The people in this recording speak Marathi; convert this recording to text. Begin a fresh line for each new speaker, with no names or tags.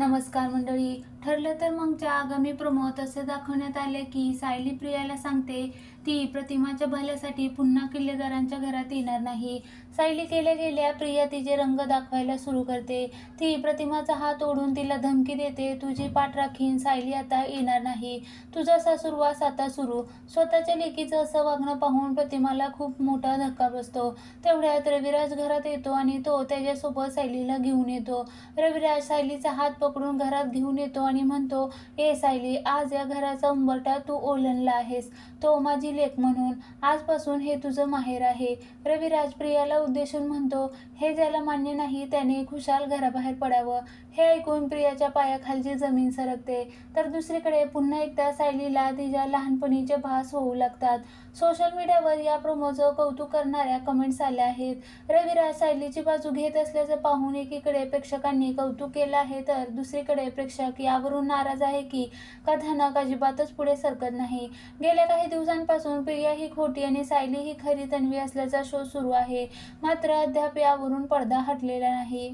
नमस्कार मंडळी. ठरलं तर मगच्या आगामी प्रमोत असे दाखवण्यात आले की सायली प्रियाला सांगते ती प्रतिमाच्या भल्यासाठी पुन्हा किल्लेदारांच्या घरात येणार नाही. सायली केल्या गेल्या प्रिया तिचे रंग दाखवायला सुरू करते. ती प्रतिमाचा हात ओढून तिला धमकी देते तुझी पाठ राखीन सायली आता येणार नाही. तुझा सासुरवास आता सुरू. स्वतःच्या लेकीचं असं वागणं पाहून प्रतिमाला खूप मोठा धक्का बसतो. तेवढ्यात रविराज घरात येतो आणि तो त्याच्यासोबत सायलीला घेऊन येतो. रविराज सायलीचा हात पकडून घरात घेऊन येतो आणि म्हणतो ए सायली आज या घराचा उंबरठा तू ओलंडला आहेस. तो माझी लेख म्हणून. आजपासून हे तुझं माहेर आहे. रविराज प्रियाला उद्देशून म्हणतो हे ज्याला मान्य नाही त्याने खुशाल घराबाहेर पडावं. हे ऐकून प्रियाच्या पायाखालची जमीन सरकते. तर दुसरीकडे पुन्हा एकदा सायलीला तिच्या लहानपणीचे भास होऊ लागतात. सोशल मीडियावर या प्रोमोचं कौतुक करणाऱ्या कमेंट्स आल्या आहेत. रविराज सायलीची बाजू घेत असल्याचं पाहून एकीकडे प्रेक्षकांनी कौतुक केलं आहे तर दुसरीकडे प्रेक्षक यावरून नाराज आहे की कथानक अजिबातच पुढे सरकत नाही. गेल्या काही दिवसांपासून प्रिया ही खोटी आणि सायली ही खरी तन्वी असल्याचा शोध सुरू आहे. मात्र अद्याप यावरून पडदा हटलेला नाही.